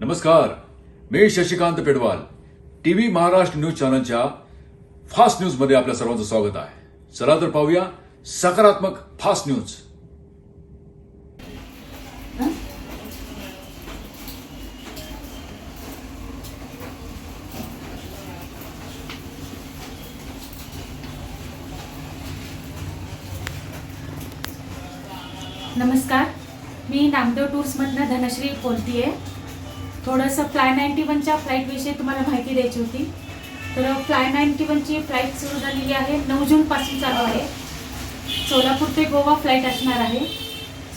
नमस्कार. मी Shashikant Pedwal. TV Maharashtra news चॅनलच्या फास्ट न्यूजमध्ये आपल्या सर्वांचं स्वागत आहे. चला तर पाहूया सकारात्मक फास्ट न्यूज. नमस्कार. मी नामदेव टूर्समधनं धनश्री बोलतीये थोडंसं फ्लाय नाईन्टी वनच्या फ्लाईटविषयी तुम्हाला माहिती द्यायची होती. तर फ्लाय नाईन्टी वनची फ्लाईट सुरू झालेली आहे नऊ जूनपासून चालू आहे. सोलापूर ते गोवा फ्लाईट असणार आहे.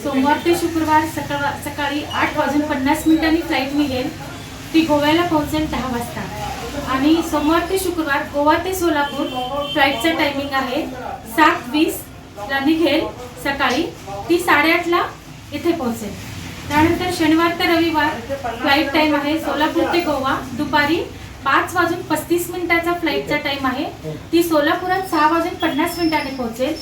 सोमवार ते शुक्रवार सकाळ सकाळी आठ वाजून पन्नास मिनिटांनी फ्लाईट निघेल. ती गोव्याला पोहोचेल दहा वाजता. आणि सोमवार ते शुक्रवार गोवा ते सोलापूर फ्लाईटचं टायमिंग आहे. सात वीसला निघेल सकाळी. ती साडेआठला इथे पोहोचेल. त्यानंतर शनिवार ते रविवार फ्लाईट टाइम आहे. सोलापूर ते गोवा. दुपारी पाच वाजून पस्तीस मिनिटाचा फ्लाईटचा टाइम आहे. ती सोलापुरात सहा वाजून पन्नास मिनिटांनी पोहोचेल.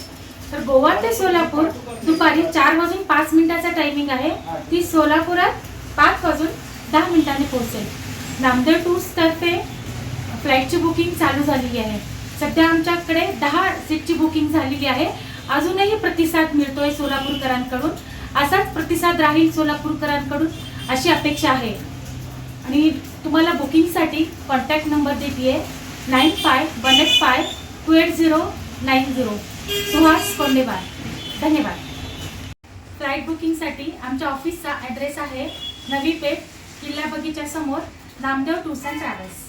तर गोवा ते सोलापूर दुपारी चार वाजून पाच मिनिटाचा टायमिंग आहे. ती सोलापुरात पाच वाजून दहा मिनिटांनी पोहोचेल. नामदेव टूर्स तर्फे फ्लाईटची बुकिंग चालू झालेली आहे. सध्या आमच्याकडे दहा सीटची बुकिंग झालेली आहे. अजूनही प्रतिसाद मिळतोय सोलापूरकरांकडून. असाच प्रतिसाद राहील सोलापूरकरांकडून अशी अपेक्षा आहे. आणि तुम्हाला बुकिंगसाठी कॉन्टॅक्ट नंबर देते nine five one eight five two eight zero nine zero. Suhas Kondewar धन्यवाद. फ्लाईट बुकिंगसाठी आमच्या ऑफिसचा ॲड्रेस आहे नवी पेठ किल्ला बगीच्यासमोर नामदेव टूर्स अँड ट्रॅव्हल्स.